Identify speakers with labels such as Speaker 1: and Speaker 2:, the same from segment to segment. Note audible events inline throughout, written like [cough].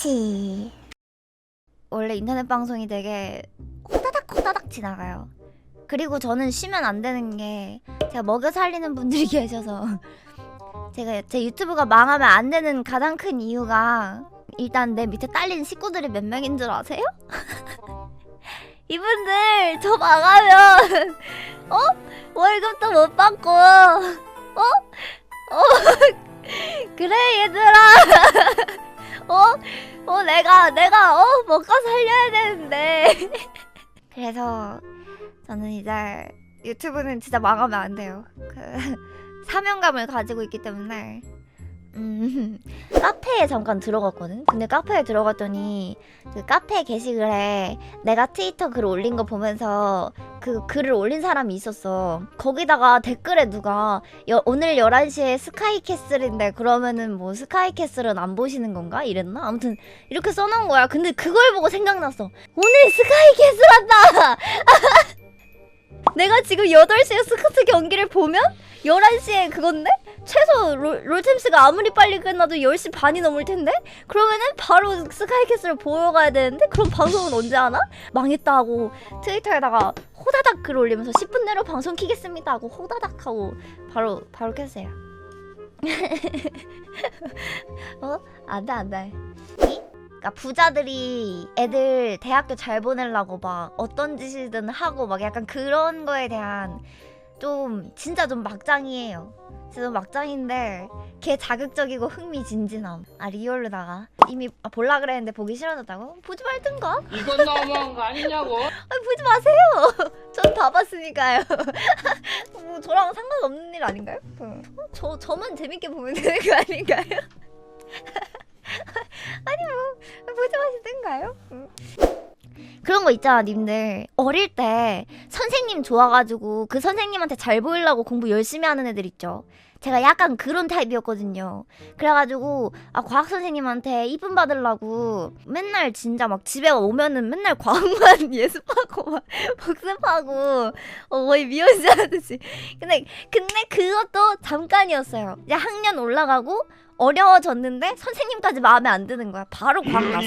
Speaker 1: 그렇지. 원래 인터넷 방송이 되게 호다닥 호다닥 지나가요. 그리고 저는 쉬면 안 되는 게 제가 먹여 살리는 분들이 [laughs] 계셔서 제가 제 유튜브가 망하면 안 되는 가장 큰 이유가 일단 내 밑에 딸린 식구들이 몇 명인 줄 아세요? [laughs] 이분들 저 망하면 [laughs] 어 월급도 못 받고 어? 어? 그래 얘들아 어? 어 내가 내가 어 먹고 살려야 되는데 [laughs] 그래서 저는 이제 유튜브는 진짜 망하면 안 돼요 그 [laughs] 사명감을 가지고 있기 때문에 음 [laughs] 카페에 잠깐 들어갔거든 근데 카페에 들어갔더니 그 카페 게시글에 내가 트위터 글 올린 거 보면서 그 글을 올린 사람이 있었어. 거기다가 댓글에 누가 여, 오늘 11시에 스카이캐슬인데 그러면은 뭐 스카이캐슬은 안 보시는 건가? 이랬나? 아무튼 이렇게 써놓은 거야. 근데 그걸 보고 생각났어. 오늘 스카이캐슬 한다! [laughs] 내가 지금 8시에 스커트 경기를 보면 11시에 그건데? 최소 롤, 롤챔스가 아무리 빨리 끝나도 10시 반이 넘을 텐데? 그러면은 바로 스카이캐슬을 보러 가야 되는데? 그럼 방송은 언제 하나? 망했다 하고 트위터에다가 호다닥 글 올리면서 10분 내로 방송 키겠습니다 하고 호다닥 하고 바로 바로 켰어요. [laughs] 어? 안돼 안돼. 그러니까 부자들이 애들 대학교 잘 보내려고 막 어떤 짓이든 하고 막 약간 그런 거에 대한 좀 진짜 좀 막장이에요. 진짜 좀 막장인데 걔 자극적이고 흥미진진함. 아 리얼로다가 이미 아, 볼라 그랬는데 보기 싫어졌다고? 보지 말든가.
Speaker 2: 이건 너무한 거 아니냐고? [laughs]
Speaker 1: 아, 보지 마세요. [laughs] 전 다 봤으니까요. [laughs] 뭐 저랑 상관없는 일 아닌가요? 어. 저 저만 재밌게 보면 되는 거 아닌가요? 아니 뭐 보지 마시든가요? 음. 그런 거 있잖아, 님들. 어릴 때 선생님 좋아가지고 그 선생님한테 잘 보이려고 공부 열심히 하는 애들 있죠. 제가 약간 그런 타입이었거든요. 그래가지고 아 과학 선생님한테 이쁨 받으려고 맨날 진짜 막 집에 오면은 맨날 과학만 [laughs] 예습하고 막 복습하고 어, 거의 미연씨 [laughs] 하듯이. 근데 근데 그것도 잠깐이었어요. 이제 학년 올라가고 어려워졌는데 선생님까지 마음에 안 드는 거야. 바로 과학 갔어.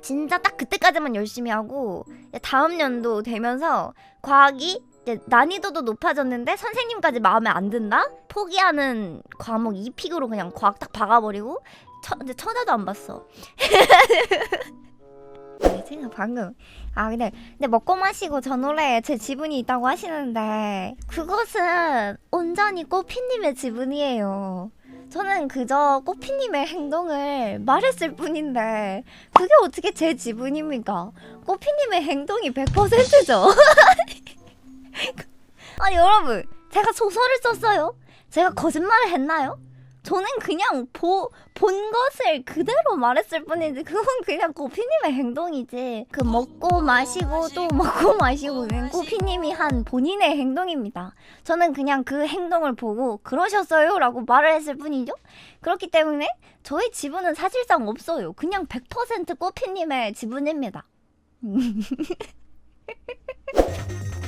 Speaker 1: 진짜 딱 그때까지만 열심히 하고 다음 연도 되면서 과학이 난이도도 높아졌는데 선생님까지 마음에 안 든다? 포기하는 과목 2픽으로 그냥 과학 딱 박아버리고 쳐, 이제 쳐다도 안 봤어. [laughs] 제가 방금 아 근데 근데 먹고 마시고 저 노래에 제 지분이 있다고 하시는데 그것은 온전히 꼬피님의 지분이에요. 저는 그저 꼬피님의 행동을 말했을 뿐인데 그게 어떻게 제 지분입니까? 꼬피님의 행동이 100%죠. [laughs] 아니 여러분 제가 소설을 썼어요? 제가 거짓말을 했나요? 저는 그냥 보, 본 것을 그대로 말했을 뿐이지 그건 그냥 꼬피님의 행동이지. 그 먹고 마시고 또 먹고 마시고는 꼬피님이 한 본인의 행동입니다. 저는 그냥 그 행동을 보고 그러셨어요? 라고 말을 했을 뿐이죠. 그렇기 때문에 저의 지분은 사실상 없어요. 그냥 100% 꼬피님의 지분입니다.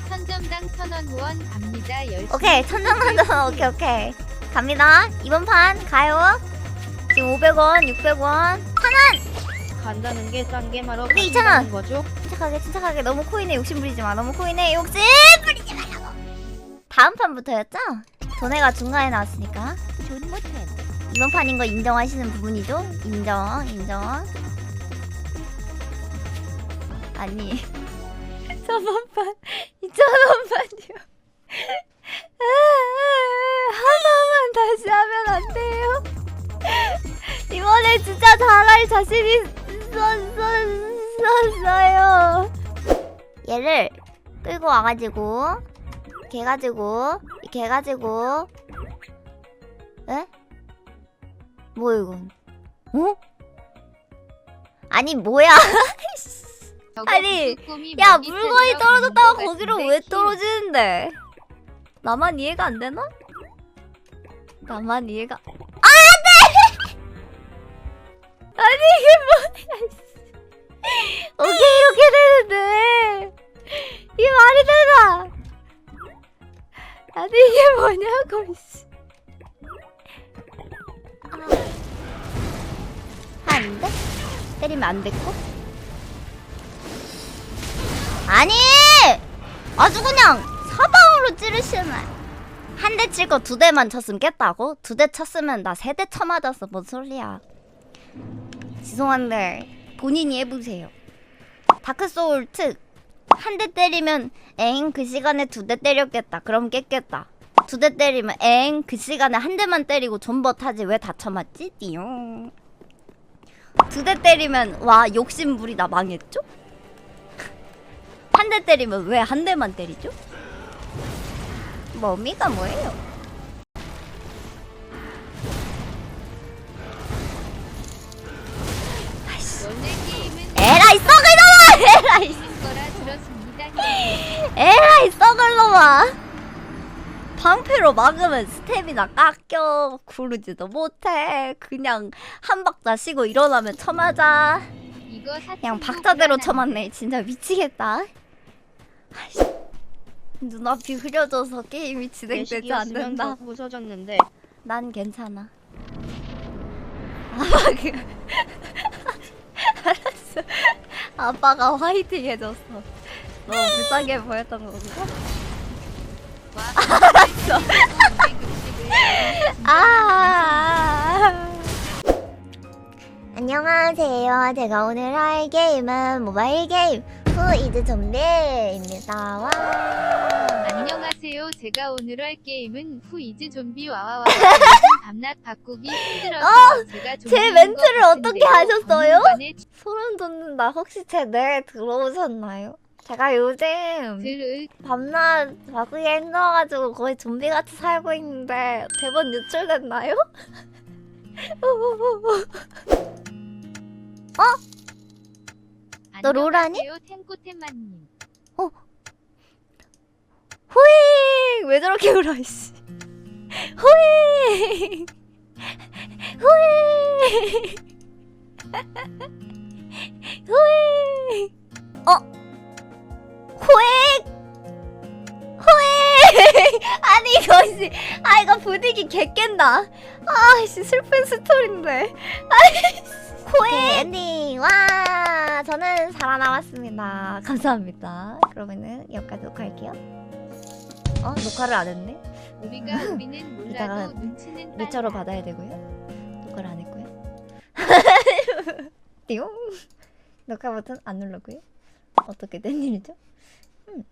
Speaker 3: 천점당 천원 후원 갑니다. 열심히
Speaker 1: 오케이. 천정만도 오케이 오케이 갑니다. 이번 판 가요. 지금 500원 600원.
Speaker 4: 간다는 게 싼 게 바로
Speaker 1: 근데
Speaker 4: 간다는 거죠.
Speaker 1: 침착하게 침착하게. 너무 코인에 욕심 부리지 마. 너무 코인에 욕심 부리지 말라고. 다음 판부터였죠? 전해가 중간에 나왔으니까. 좋은 못해. 이번 판인 거 인정하시는 부분이죠? 인정 인정. 아니. [laughs] 저번 판 2천원 판이요 하나만 다시 하면 안 돼요? [laughs] 이번에 진짜 잘할 자신 있었어요. 얘를 끌고 와가지고 이렇게 해가지고 이렇게 해가지고 에? 뭐 이건? 어? 아니 뭐야? [laughs] 아니, 야 물건이 떨어졌다가 거기로 왜 떨어지는데? 나만 이해가 안 되나? 나만 이해가 안돼! [laughs] 아니 이게 뭐야? 씨. 오케이 이렇게 되는데 이게 말이 되나? 아니 이게 뭐냐고 씨. 아. 안 돼? 때리면 안 됐고 아니 아주 그냥 사방으로 찌르시네 한대칠거두 대만 쳤으면 깼다고? 두 대 쳤으면 나 세 대 쳐맞았어 뭔 소리야 죄송한데 본인이 해보세요 다크소울 특 한 대 때리면 엥 그 시간에 두 대 때렸겠다 그럼 깼겠다 두 대 때리면 엥 그 시간에 한 대만 때리고 존버 타지 왜 다 쳐맞지? 띠용 두 대 때리면 와 욕심 부리다 망했죠? [laughs] 한 대 때리면 왜 한 대만 때리죠? 뭐 의미가 뭐예요? 에라이 썩을 놈아! 에라이. 에라이 썩을 놈아! 방패로 막으면 스텝이나 깎여 구르지도 못해 그냥 한 박자 쉬고 일어나면 쳐맞아 그냥 박자대로 쳐맞네 진짜 미치겠다 아이씨, 눈앞이 흐려져서 게임이 진행되지 않는다
Speaker 4: 더 부서졌는데
Speaker 1: 난 괜찮아. [laughs] 아빠가 알았어. 아빠가 화이팅 해줬어. 너무 불쌍해 보였던 건가?
Speaker 3: 알았어.
Speaker 1: 아. 안녕하세요. 제가 오늘 할 게임은 모바일 게임 후 이즈 좀비입니다. 와.
Speaker 3: 안녕하세요. 제가 오늘 할 게임은 후 이즈 좀비 와와와 밤낮 바꾸기 힘들어서 제가
Speaker 1: 어? 제
Speaker 3: 좀비인
Speaker 1: 멘트를
Speaker 3: 것
Speaker 1: 어떻게. 하셨어요?
Speaker 3: 박물관에
Speaker 1: 소름 돋는다. 혹시 제 뇌에 들어오셨나요? 제가 요즘 밤낮 바꾸기 힘들어가지고 거의 좀비같이 살고 있는데 대본 유출됐나요? [laughs] 너 롤하니?
Speaker 3: 안녕하세요, 탱코템마님.
Speaker 1: 호잉! 왜 저렇게 울어, 씨. 호잉! 호잉! 호잉! 어? 호잉! 호잉! 아니, 이거, 씨. 아, 이거 분위기 개 깬다. 아, 씨, 슬픈 스토리인데. 아이씨. 호잉! 엔딩! 와! 저는 살아남았습니다. 감사합니다. 그러면은 여기까지 녹화할게요. 어? 녹화를 안 했네?
Speaker 3: 우리가 우리는 [laughs]
Speaker 1: 이따가
Speaker 3: 몰라도 눈치는
Speaker 1: 미처로. 받아야 되고요. 녹화를 안 했고요. [laughs] 띠용. 녹화 버튼 안 눌렀고요. 어떻게 된 일이죠? 음.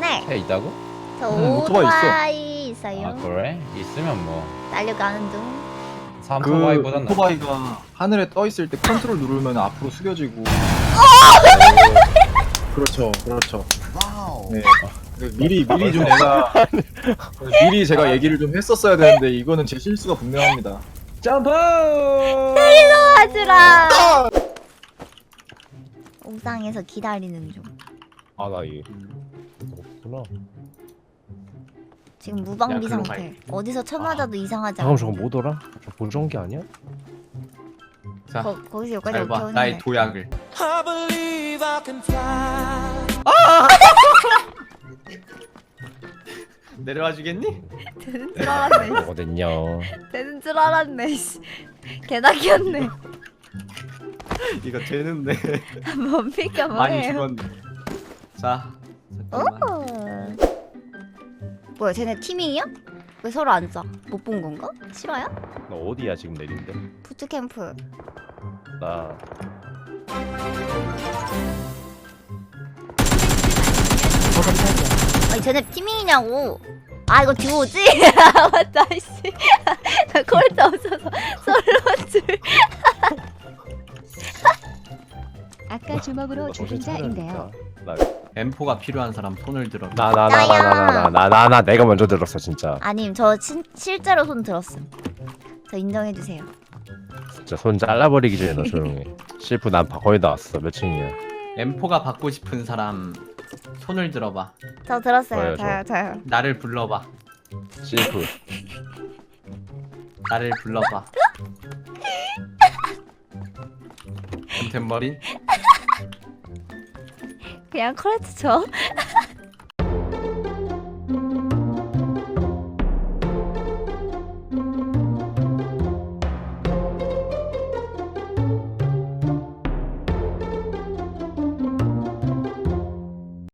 Speaker 1: 네,
Speaker 5: 차 있다고?
Speaker 1: 저
Speaker 6: 음, 오토바이
Speaker 1: 오토바이 있어요.
Speaker 5: 아 그래? 있으면 뭐
Speaker 1: 날려가는 중.
Speaker 6: 그
Speaker 5: 삼토바이보단 낫
Speaker 6: 오토바이가 하늘에 떠 있을 때 컨트롤 누르면 앞으로 숙여지고. 그렇죠, 그렇죠. 네. 그 미리 미리 좀 제가 [laughs] 미리 제가 얘기를 좀 했었어야 되는데 이거는 제 실수가 분명합니다.
Speaker 5: 점프!
Speaker 1: 하지라. 옥상에서 기다리는 중.
Speaker 5: 아나 이게 없구나
Speaker 1: 지금 무방비
Speaker 7: 야, 글로
Speaker 1: 상태. 어디서 쳐맞아도 이상하지
Speaker 8: 잠깐
Speaker 1: 않아.
Speaker 8: 저거 뭐더라? 저 보정기 아니야?
Speaker 7: 자,
Speaker 1: 거, 거기서 여기까지
Speaker 7: 잘 봐.
Speaker 1: 오케이
Speaker 7: 나의
Speaker 1: 오는데.
Speaker 7: 도약을. [laughs] 내려와 주겠니?
Speaker 1: 되는 줄 알았네. [laughs]
Speaker 8: 뭐가 됐냐?
Speaker 1: 되는 줄 알았네. [laughs] 씨. 개나기였네.
Speaker 7: 이거 되는데
Speaker 1: 뭡니까
Speaker 7: 많이
Speaker 1: 뭐예요?
Speaker 7: 죽었네. 자,
Speaker 1: 어?
Speaker 7: 잠깐만.
Speaker 1: 뭐야 쟤네 팀이야? 왜 서로 안 쏴? 못본 건가? 싫어요?
Speaker 8: 너 어디야 지금 내린데?
Speaker 1: 부트캠프
Speaker 8: 나
Speaker 1: 아니 쟤네 팀이냐고 아 이거 듀오지? 아 [laughs] 맞다 씨. 나 콜트 없어서 솔로줄
Speaker 3: 아까 주먹으로 죽은 자인데요.
Speaker 7: M4가 필요한 사람 손을 들어.
Speaker 8: 나 나 나 나 나 나 나나 내가 먼저 들었어 진짜.
Speaker 1: 아님 저 신, 실제로 손 들었음 저 인정해 주세요
Speaker 8: 진짜 손 잘라버리기 전에 너 조용히. 실프 난 바- 거의 다 왔어. 몇 층이야?
Speaker 7: M4가 받고 싶은 사람 손을 들어봐.
Speaker 1: 저 들었어요
Speaker 8: 저요,
Speaker 1: 저요 저요
Speaker 7: 나를 불러봐.
Speaker 8: 실프.
Speaker 7: 나를 불러봐. 템머린
Speaker 1: 그냥 콜트 줘 [laughs]